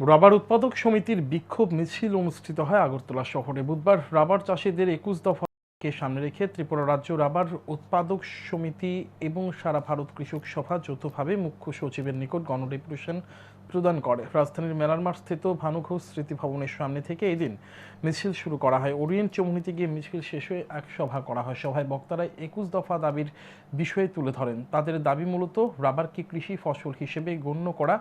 Rubber উৎপাদক সমিতির বিক্ষোভ মিছিল অনুষ্ঠিত হয় আগরতলা শহরে। বুধবার রাবার চাষিদের একুশ দফাকে সামনে রেখে ত্রিপুরা রাজ্য রাবার উৎপাদক সমিতি এবং সারা ভারত কৃষক সভা যৌথভাবে মুখ্য সচিবের নিকট গণডেপুটেশন প্রদান করে। রাজধানীর মেলারমাঠ স্থিত ভানুঘোষ স্মৃতি ভবনের সামনে থেকে এদিন মিছিল শুরু করা হয়। ওরিয়েন্ট চৌমুনিতে গিয়ে মিছিল শেষ হয়ে এক সভা করা হয়। সভায় বক্তারা একুশ দফা দাবির বিষয়ে তুলে ধরেন। তাদের দাবি মূলত রাবারকে কৃষি ফসল হিসেবে গণ্য করা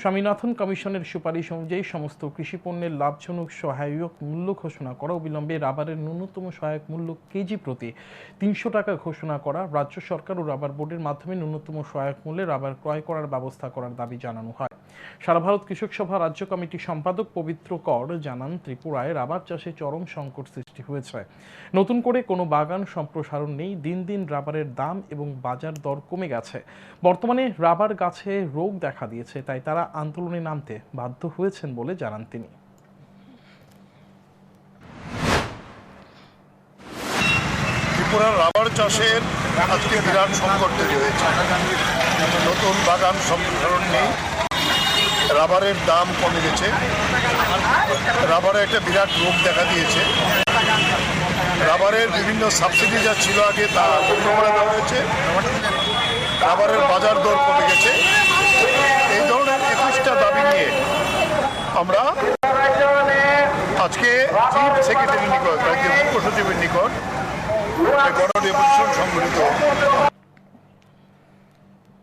স্বামীনাথন কমিশনের সুপারিশ অনুযায়ী সমস্ত কৃষিপণ্যের লাভজনক সহায়ক মূল্য ঘোষণা করা অবিলম্বে রাবারের ন্যূনতম সহায়ক মূল্য কেজি প্রতি তিনশো টাকা ঘোষণা করা, রাজ্য সরকার ও রাবার বোর্ডের মাধ্যমে ন্যূনতম সহায়ক মূল্যে রাবার ক্রয় করার ব্যবস্থা করার দাবি জানানো হয়। সারা ভারত কৃষক সভা রাজ্য কমিটির সম্পাদক পবিত্র কর জানান ত্রিপুরায় রাবার চাষে চরম সংকট সৃষ্টি হয়েছে। নতুন করে কোনো বাগান সম্প্রসারণ নেই, দিন দিন রাবারের দাম এবং বাজার দর কমে গেছে। বর্তমানে রাবার গাছে রোগ দেখা দিয়েছে, তাই তারা আন্দোলনে নামতে বাধ্য হয়েছেন বলে জানান তিনি। ত্রিপুরার রাবার চাষের আজকে বিরাট সংকট তৈরি হয়েছে। নতুন বাগান সম্প্রসারণ নেই রাবারের দাম কমে গেছে রাবারে একটা বিরাট রোগ দেখা দিয়েছে। রাবারের বিভিন্ন সাবসিডি যা ছিল আগে তা দেওয়া হয়েছে। রাবারের বাজার দর কমে গেছে। এই ধরনের একুশটা দাবি নিয়ে আমরা আজকে চিফ সেক্রেটারির নিকট মুখ্য সচিবের নিকট গণ সংগঠিত